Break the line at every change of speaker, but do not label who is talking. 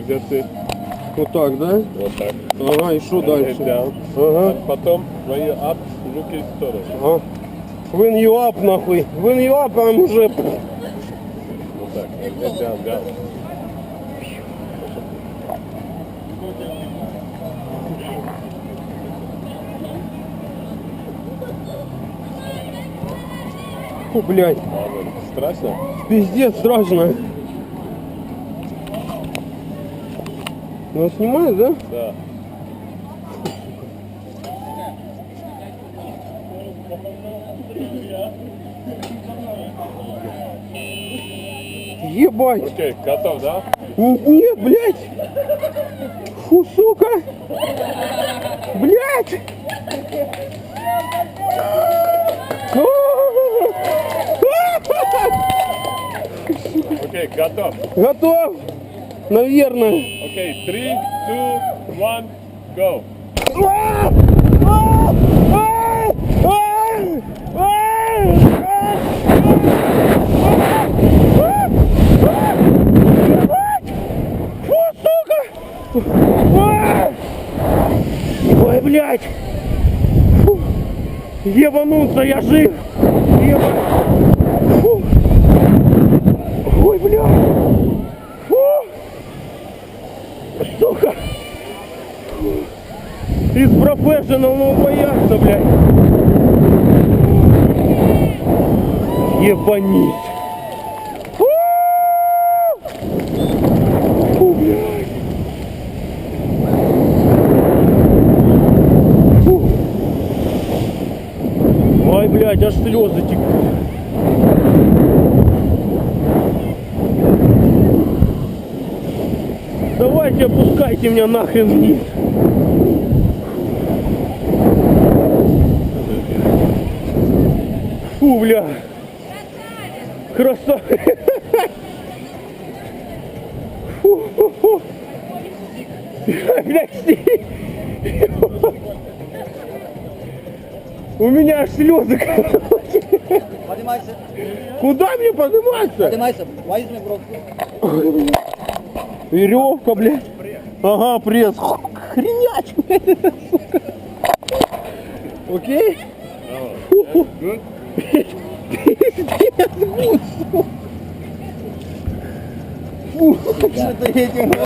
двигаться
Вот так, да?
вот так.
Ага, и что дальше?
down.
Ага,
Потом, when you up, руки в сторону.
ага. When you up, нахуй. When you up, там уже...
Вот так. Head down, down.
Фу, блядь.
Страшно?
пиздец, страшно. Ну, снимает, да?
Да.
Ебать.
Окей, готов, да?
Нет, блядь. Фу, сука. Блядь.
Окей, готов.
Готов? Наверное.
Окей, три, two, one, go.
Ой, блядь! Фу. Ебануться, я жив! Еба... Фу. Ой, блядь! Фу! Сука! Из профессионалного бояться, блядь! Ебанись! Фу! Фу, блядь! Фу. Ой, блядь, аж слезы текут. Давайте опускайте меня нахрен вниз. Фу, бля. Красавец. Фу, фу, фу. У меня аж слезы.
Поднимайся.
Куда мне подниматься?
Поднимайся. Возьми в руку.
Веревка, блядь. Ага, пресс. Хренять, блядь. Окей?
Good?
Фу.
Что ты этим